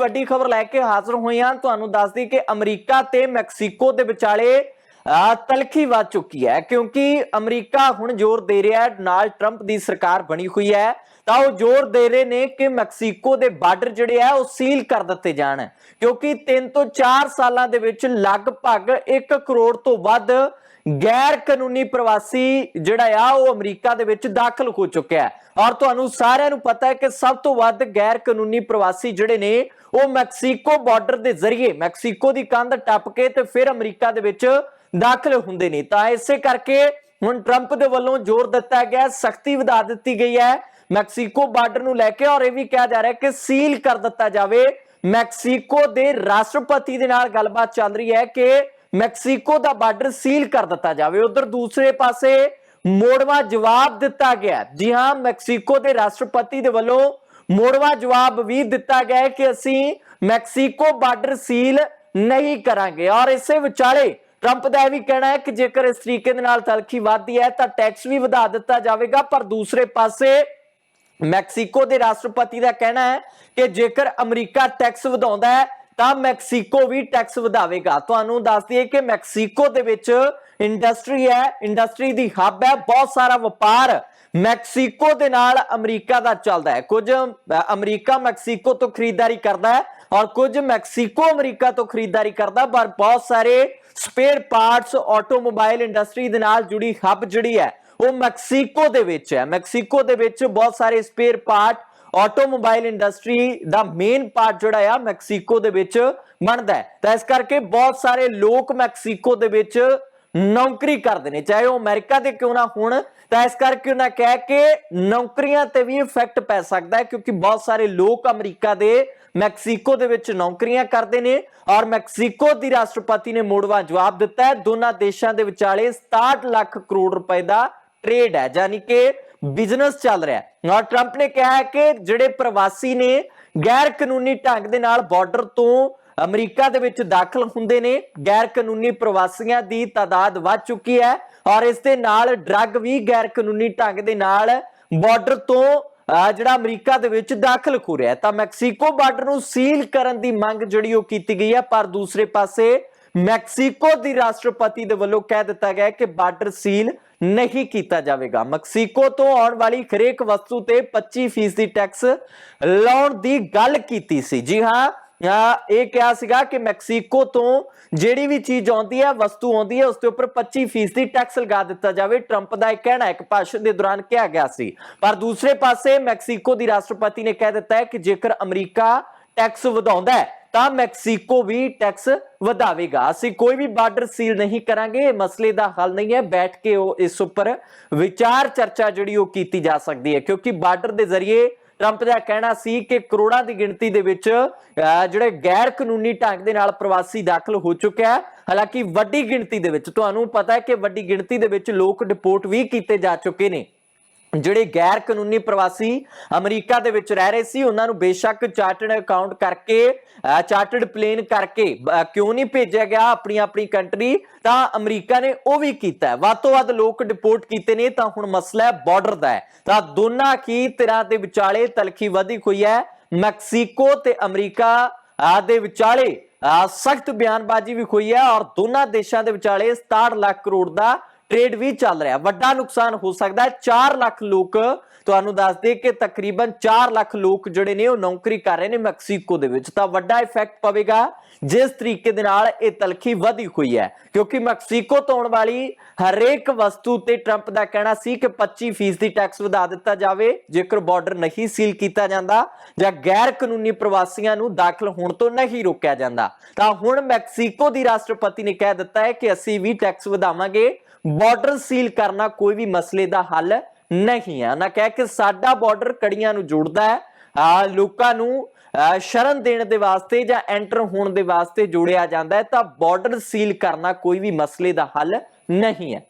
ਵੱਡੀ ਖਬਰ ਲੈ ਕੇ ਹਾਜ਼ਰ ਹੋਏ ਹਾਂ। ਤੁਹਾਨੂੰ ਦੱਸ ਦਈਏ ਕਿ ਅਮਰੀਕਾ ਤੇ ਮੈਕਸੀਕੋ ਦੇ ਵਿਚਾਲੇ ਤਲਖੀ ਵੱਜ ਚੁੱਕੀ ਹੈ ਕਿਉਂਕਿ ਅਮਰੀਕਾ ਹੁਣ ਜ਼ੋਰ ਦੇ ਰਿਹਾ ਹੈ। ਡੋਨਾਲਡ ਟਰੰਪ ਦੀ ਸਰਕਾਰ ਬਣੀ ਹੋਈ ਹੈ। ਤਾਂ ਉਹ ਜ਼ੋਰ ਦੇ ਰਹੇ ਨੇ ਕਿ ਮੈਕਸੀਕੋ ਦੇ ਬਾਰਡਰ ਜਿਹੜੇ ਆ ਉਹ ਸੀਲ ਕਰ ਦਿੱਤੇ ਜਾਣ। ਕਿਉਂਕਿ 3 ਤੋਂ 4 ਸਾਲਾਂ ਦੇ ਵਿੱਚ ਲਗਭਗ 1 ਕਰੋੜ ਤੋਂ ਵੱਧ ਗੈਰ ਕਾਨੂੰਨੀ ਪ੍ਰਵਾਸੀ ਜਿਹੜਾ ਆ, ਉਹ ਅਮਰੀਕਾ ਦੇ ਵਿੱਚ ਦਾਖਲ ਹੋ ਚੁੱਕਿਆ ਹੈ। ਔਰ ਤੁਹਾਨੂੰ ਸਾਰਿਆਂ ਨੂੰ ਪਤਾ ਹੈ ਕਿ ਸਭ ਤੋਂ ਵੱਧ ਗੈਰ ਕਾਨੂੰਨੀ ਪ੍ਰਵਾਸੀ ਜਿਹੜੇ ਨੇ, ਉਹ ਮੈਕਸੀਕੋ ਬਾਰਡਰ ਦੇ ਜ਼ਰੀਏ, ਮੈਕਸੀਕੋ ਦੀ ਕੰਧ ਟੱਪ ਕੇ ਤੇ ਫਿਰ ਅਮਰੀਕਾ ਦੇ ਵਿੱਚ ਦਾਖਲ ਹੁੰਦੇ ਨੇ। ਤਾਂ ਇਸੇ ਕਰਕੇ ਹੁਣ ਟਰੰਪ ਦੇ ਵੱਲੋਂ ਜ਼ੋਰ ਦਿੱਤਾ ਗਿਆ, ਸਖਤੀ ਵਧਾ ਦਿੱਤੀ ਗਈ ਹੈ ਮੈਕਸੀਕੋ ਬਾਰਡਰ ਨੂੰ ਲੈ ਕੇ। ਔਰ ਇਹ ਵੀ ਕਿਹਾ ਜਾ ਰਿਹਾ ਹੈ ਕਿ ਸੀਲ ਕਰ ਦਿੱਤਾ ਜਾਵੇ। ਮੈਕਸੀਕੋ ਦੇ ਰਾਸ਼ਟਰਪਤੀ ਦੇ ਨਾਲ ਗੱਲਬਾਤ ਚੱਲ ਰਹੀ ਹੈ ਕਿ ਮੈਕਸੀਕੋ ਦਾ ਬਾਰਡਰ ਸੀਲ ਕਰ ਦਿੱਤਾ ਜਾਵੇ। ਉਧਰ ਦੂਸਰੇ ਪਾਸੇ ਮੋੜਵਾ ਜਵਾਬ ਦਿੱਤਾ ਗਿਆ ਜੀ ਹਾਂ, ਮੈਕਸੀਕੋ ਦੇ ਰਾਸ਼ਟਰਪਤੀ ਦੇ ਵੱਲੋਂ ਮੋੜਵਾ ਜਵਾਬ ਵੀ ਦਿੱਤਾ ਗਿਆ ਕਿ ਅਸੀਂ ਮੈਕਸੀਕੋ ਬਾਰਡਰ ਸੀਲ ਨਹੀਂ ਕਰਾਂਗੇ। ਔਰ ਇਸੇ ਵਿਚਾਲੇ ਟਰੰਪ ਦਾ ਇਹ ਵੀ ਕਹਿਣਾ ਹੈ ਕਿ ਜੇਕਰ ਇਸ ਤਰੀਕੇ ਦੇ ਨਾਲ ਤਲਖੀ ਵਧਦੀ ਹੈ ਤਾਂ ਟੈਕਸ ਵੀ ਵਧਾ ਦਿੱਤਾ ਜਾਵੇਗਾ। ਪਰ ਦੂਸਰੇ ਪਾਸੇ ਮੈਕਸੀਕੋ ਦੇ ਰਾਸ਼ਟਰਪਤੀ ਦਾ ਕਹਿਣਾ ਹੈ ਕਿ ਜੇਕਰ ਅਮਰੀਕਾ ਟੈਕਸ ਵਧਾਉਂਦਾ ਹੈ ਤਾਂ ਮੈਕਸੀਕੋ ਵੀ ਟੈਕਸ ਵਧਾਵੇਗਾ। ਤੁਹਾਨੂੰ ਦੱਸ ਦਈਏ ਕਿ ਮੈਕਸੀਕੋ ਦੇ ਵਿੱਚ ਇੰਡਸਟਰੀ ਹੈ ਇੰਡਸਟਰੀ ਦੀ ਹੱਬ ਹੈ, ਬਹੁਤ ਸਾਰਾ ਵਪਾਰ ਮੈਕਸੀਕੋ ਦੇ ਨਾਲ ਅਮਰੀਕਾ ਦਾ ਚੱਲਦਾ ਹੈ। ਕੁਝ ਅਮਰੀਕਾ ਮੈਕਸੀਕੋ ਤੋਂ ਖਰੀਦਦਾਰੀ ਕਰਦਾ ਹੈ ਔਰ ਕੁਝ ਮੈਕਸੀਕੋ ਅਮਰੀਕਾ ਤੋਂ ਖਰੀਦਦਾਰੀ ਕਰਦਾ, ਪਰ ਬਹੁਤ ਸਾਰੇ ਸਪੇਅਰ ਪਾਰਟਸ ਆਟੋਮੋਬਾਈਲ ਇੰਡਸਟਰੀ ਦੇ ਨਾਲ ਜੁੜੀ ਹੱਬ ਜਿਹੜੀ ਹੈ, ਉਹ ਮੈਕਸੀਕੋ ਦੇ ਵਿੱਚ ਹੈ। ਮੈਕਸੀਕੋ ਦੇ ਵਿੱਚ ਬਹੁਤ ਸਾਰੇ ਸਪੇਅਰ ਪਾਰਟ ਆਟੋਮੋਬਾਈਲ ਇੰਡਸਟਰੀ ਦਾ ਮੇਨ ਪਾਰਟ ਜਿਹੜਾ ਆ ਮੈਕਸੀਕੋ ਦੇ ਵਿੱਚ ਬਣਦਾ ਹੈ। ਤਾਂ ਇਸ ਕਰਕੇ ਬਹੁਤ ਸਾਰੇ ਲੋਕ ਮੈਕਸੀਕੋ ਦੇ ਵਿੱਚ ਨੌਕਰੀ ਕਰਦੇ ਨੇ, ਚਾਹੇ ਉਹ ਅਮਰੀਕਾ ਦੇ ਕਿਉਂ ਨਾ ਹੋਣ। ਤਾਂ ਇਸ ਕਰਕੇ ਉਹਨਾਂ ਕਹਿ ਕਿ ਨੌਕਰੀਆਂ ਤੇ ਵੀ ਇਫੈਕਟ ਪੈ ਸਕਦਾ ਹੈ, ਕਿਉਂਕਿ ਬਹੁਤ ਸਾਰੇ ਲੋਕ ਅਮਰੀਕਾ ਦੇ ਮੈਕਸੀਕੋ ਦੇ ਵਿੱਚ ਨੌਕਰੀਆਂ ਕਰਦੇ ਨੇ ਔਰ ਮੈਕਸੀਕੋ ਦੀ ਰਾਸ਼ਟਰਪਤੀ ਨੇ ਮੋੜਵਾ ਜਵਾਬ ਦਿੱਤਾ ਹੈ। ਦੋਨਾਂ ਦੇਸ਼ਾਂ ਦੇ ਵਿਚਾਲੇ 67 ਲੱਖ ਕਰੋੜ ਰੁਪਏ ਦਾ ਟ੍ਰੇਡ ਹੈ ਯਾਨੀ ਕਿ ਬਿਜ਼ਨਸ ਚੱਲ ਰਿਹਾ ਹੈ। ਔਰ ਟਰੰਪ ਨੇ ਕਿਹਾ ਹੈ ਕਿ ਜਿਹੜੇ ਪ੍ਰਵਾਸੀ ਨੇ ਗੈਰ ਕਾਨੂੰਨੀ ਢੰਗ ਦੇ ਨਾਲ ਬਾਰਡਰ ਤੋਂ ਅਮਰੀਕਾ ਦੇ ਵਿੱਚ ਦਾਖਲ ਹੁੰਦੇ ਨੇ ਗੈਰ ਕਾਨੂੰਨੀ ਪ੍ਰਵਾਸੀਆਂ ਦੀ ਤਾਦਾਦ ਵੱਧ ਚੁੱਕੀ ਹੈ ਔਰ ਇਸ ਦੇ ਨਾਲ ਡਰੱਗ ਵੀ ਗੈਰ ਕਾਨੂੰਨੀ ਢੰਗ ਦੇ ਨਾਲ ਬਾਰਡਰ ਤੋਂ ਅਹ, ਜਿਹੜਾ ਅਮਰੀਕਾ ਦੇ ਵਿੱਚ ਦਾਖਲ ਹੋ ਰਿਹਾ ਤਾਂ ਮੈਕਸੀਕੋ ਬਾਰਡਰ ਨੂੰ ਸੀਲ ਕਰਨ ਦੀ ਮੰਗ ਜਿਹੜੀ ਉਹ ਕੀਤੀ ਗਈ ਹੈ ਪਰ ਦੂਸਰੇ ਪਾਸੇ ਮੈਕਸੀਕੋ ਦੀ ਰਾਸ਼ਟਰਪਤੀ ਦੇ ਵੱਲੋਂ ਕਹਿ ਦਿੱਤਾ ਗਿਆ ਕਿ ਬਾਰਡਰ ਸੀਲ ਨਹੀਂ ਕੀਤਾ ਜਾਵੇਗਾ। ਮੈਕਸੀਕੋ ਤੋਂ ਆਉਣ ਵਾਲੀ ਹਰੇਕ ਵਸਤੂ ਤੇ 25% ਦੀ ਟੈਕਸ ਲਾਉਣ ਦੀ ਗੱਲ ਕੀਤੀ ਸੀ। ਜੀ ਹਾਂ ਇਹ ਕਿਹਾ ਸੀਗਾ ਕਿ ਮੈਕਸੀਕੋ ਤੋਂ ਜਿਹੜੀ ਵੀ ਚੀਜ਼ ਆਉਂਦੀ ਹੈ, ਵਸਤੂ ਆਉਂਦੀ ਹੈ, ਉਸ ਦੇ ਉੱਪਰ 25% ਦੀ ਟੈਕਸ ਲਗਾ ਦਿੱਤਾ ਜਾਵੇ। ਟਰੰਪ ਦਾ ਇਹ ਕਹਿਣਾ ਇੱਕ ਭਾਸ਼ਣ ਦੇ ਦੌਰਾਨ ਕਿਹਾ ਗਿਆ ਸੀ। ਪਰ ਦੂਸਰੇ ਪਾਸੇ ਮੈਕਸੀਕੋ ਦੀ ਰਾਸ਼ਟਰਪਤੀ ਨੇ ਕਹਿ ਦਿੱਤਾ ਹੈ ਕਿ ਜੇਕਰ ਅਮਰੀਕਾ ਟੈਕਸ ਵਧਾਉਂਦਾ ਹੈ ਤਾਂ ਮੈਕਸੀਕੋ ਵੀ ਟੈਕਸ ਵਧਾਵੇਗਾ। ਅਸੀਂ ਕੋਈ ਵੀ ਬਾਰਡਰ ਸੀਲ ਨਹੀਂ ਕਰਾਂਗੇ ਇਹ ਮਸਲੇ ਦਾ ਹੱਲ ਨਹੀਂ ਹੈ। ਬੈਠ ਕੇ ਉਹ ਇਸ ਉੱਪਰ ਵਿਚਾਰ ਚਰਚਾ ਜਿਹੜੀ ਉਹ ਕੀਤੀ ਜਾ ਸਕਦੀ ਹੈ ਕਿਉਂਕਿ ਬਾਰਡਰ ਦੇ ਜ਼ਰੀਏ ਟਰੰਪ ਦਾ ਕਹਿਣਾ ਸੀ ਕਿ ਕਰੋੜਾਂ ਦੀ ਗਿਣਤੀ ਦੇ ਵਿੱਚ ਅਹ, ਜਿਹੜੇ ਗੈਰ ਕਾਨੂੰਨੀ ਢੰਗ ਦੇ ਨਾਲ ਪ੍ਰਵਾਸੀ ਦਾਖਲ ਹੋ ਚੁੱਕਿਆ ਹੈ। ਹਾਲਾਂਕਿ ਵੱਡੀ ਗਿਣਤੀ ਦੇ ਵਿੱਚ ਤੁਹਾਨੂੰ ਪਤਾ ਹੈ ਕਿ ਵੱਡੀ ਗਿਣਤੀ ਦੇ ਵਿੱਚ ਲੋਕ ਡਿਪੋਰਟ ਵੀ ਕੀਤੇ ਜਾ ਚੁੱਕੇ ਨੇ। ਜਿਹੜੇ ਗੈਰ ਕਾਨੂੰਨੀ ਪ੍ਰਵਾਸੀ ਅਮਰੀਕਾ ਦੇ ਵਿੱਚ ਰਹਿ ਰਹੇ ਸੀ, ਉਹਨਾਂ ਨੂੰ ਬੇਸ਼ੱਕ ਚਾਰਟਰਡ ਅਕਾਊਂਟ ਕਰਕੇ ਚਾਰਟਰਡ ਪਲੇਨ ਕਰਕੇ ਕਿਉਂ ਨਹੀਂ ਭੇਜਿਆ ਗਿਆ ਆਪਣੀ ਆਪਣੀ ਕੰਟਰੀ? ਤਾਂ ਅਮਰੀਕਾ ਨੇ ਉਹ ਵੀ ਕੀਤਾ ਵੱਧ ਤੋਂ ਵੱਧ ਲੋਕ ਡਿਪੋਰਟ ਕੀਤੇ ਨੇ, ਤਾਂ ਹੁਣ ਮਸਲਾ ਹੈ ਬਾਰਡਰ ਦਾ ਹੈ। ਤਾਂ ਦੋਨਾਂ ਕੀ ਧਿਰਾਂ ਦੇ ਵਿਚਾਲੇ ਤਲਖੀ ਵਧੀ ਹੋਈ ਹੈ। ਮੈਕਸੀਕੋ ਤੇ ਅਮਰੀਕਾ ਦੇ ਵਿਚਾਲੇ ਸਖਤ ਬਿਆਨਬਾਜ਼ੀ ਵੀ ਹੋਈ ਹੈ ਔਰ ਦੋਨਾਂ ਦੇਸ਼ਾਂ ਦੇ ਵਿਚਾਲੇ 67 ਲੱਖ ਕਰੋੜ ਦਾ ਟ੍ਰੇਡ ਵੀ ਚੱਲ ਰਿਹਾ। ਵੱਡਾ ਨੁਕਸਾਨ ਹੋ ਸਕਦਾ ਹੈ। 4 ਲੱਖ ਲੋਕ, ਤੁਹਾਨੂੰ ਦੱਸ ਦੇ ਕਿ ਤਕਰੀਬਨ 4 ਲੱਖ ਲੋਕ ਜਿਹੜੇ ਨੇ ਉਹ ਨੌਕਰੀ ਕਰ ਰਹੇ ਨੇ ਮੈਕਸੀਕੋ ਦੇ ਵਿੱਚ। ਤਾਂ ਵੱਡਾ ਇਫੈਕਟ ਪਵੇਗਾ ਜਿਸ ਤਰੀਕੇ ਦੇ ਨਾਲ ਇਹ ਤਲਖੀ ਵਧੀ ਹੋਈ ਹੈ, ਕਿਉਂਕਿ ਮੈਕਸੀਕੋ ਤੋਂ ਆਉਣ ਵਾਲੀ ਹਰੇਕ ਵਸਤੂ ਤੇ ਟਰੰਪ ਦਾ ਕਹਿਣਾ ਸੀ ਕਿ 25% ਦੀ ਟੈਕਸ ਵਧਾ ਦਿੱਤਾ ਜਾਵੇ, ਜੇਕਰ ਬਾਰਡਰ ਨਹੀਂ ਸੀਲ ਕੀਤਾ ਜਾਂਦਾ ਜਾਂ ਗੈਰ ਕਾਨੂੰਨੀ ਪ੍ਰਵਾਸੀਆਂ ਨੂੰ ਦਾਖਲ ਹੋਣ ਤੋਂ ਨਹੀਂ ਰੋਕਿਆ ਜਾਂਦਾ। ਤਾਂ ਹੁਣ ਮੈਕਸੀਕੋ ਦੀ ਰਾਸ਼ਟਰਪਤੀ ਨੇ ਕਹਿ ਦਿੱਤਾ ਹੈ ਕਿ ਅਸੀਂ ਵੀ ਟੈਕਸ ਵਧਾਵਾਂਗੇ ਬਾਰਡਰ ਸੀਲ ਕਰਨਾ ਕੋਈ ਵੀ ਮਸਲੇ ਦਾ ਹੱਲ ਨਹੀਂ ਹੈ। ਨਾ ਕਹਿ ਕਿ ਸਾਡਾ ਬਾਰਡਰ ਕੜੀਆਂ ਨੂੰ ਜੋੜਦਾ ਹੈ ਲੋਕਾਂ ਨੂੰ ਸ਼ਰਨ ਦੇਣ ਦੇ ਵਾਸਤੇ ਜਾਂ ਐਂਟਰ ਹੋਣ ਦੇ ਵਾਸਤੇ ਜੋੜਿਆ ਜਾਂਦਾ ਹੈ, ਤਾਂ ਬਾਰਡਰ ਸੀਲ ਕਰਨਾ ਕੋਈ ਵੀ ਮਸਲੇ ਦਾ ਹੱਲ ਨਹੀਂ ਹੈ।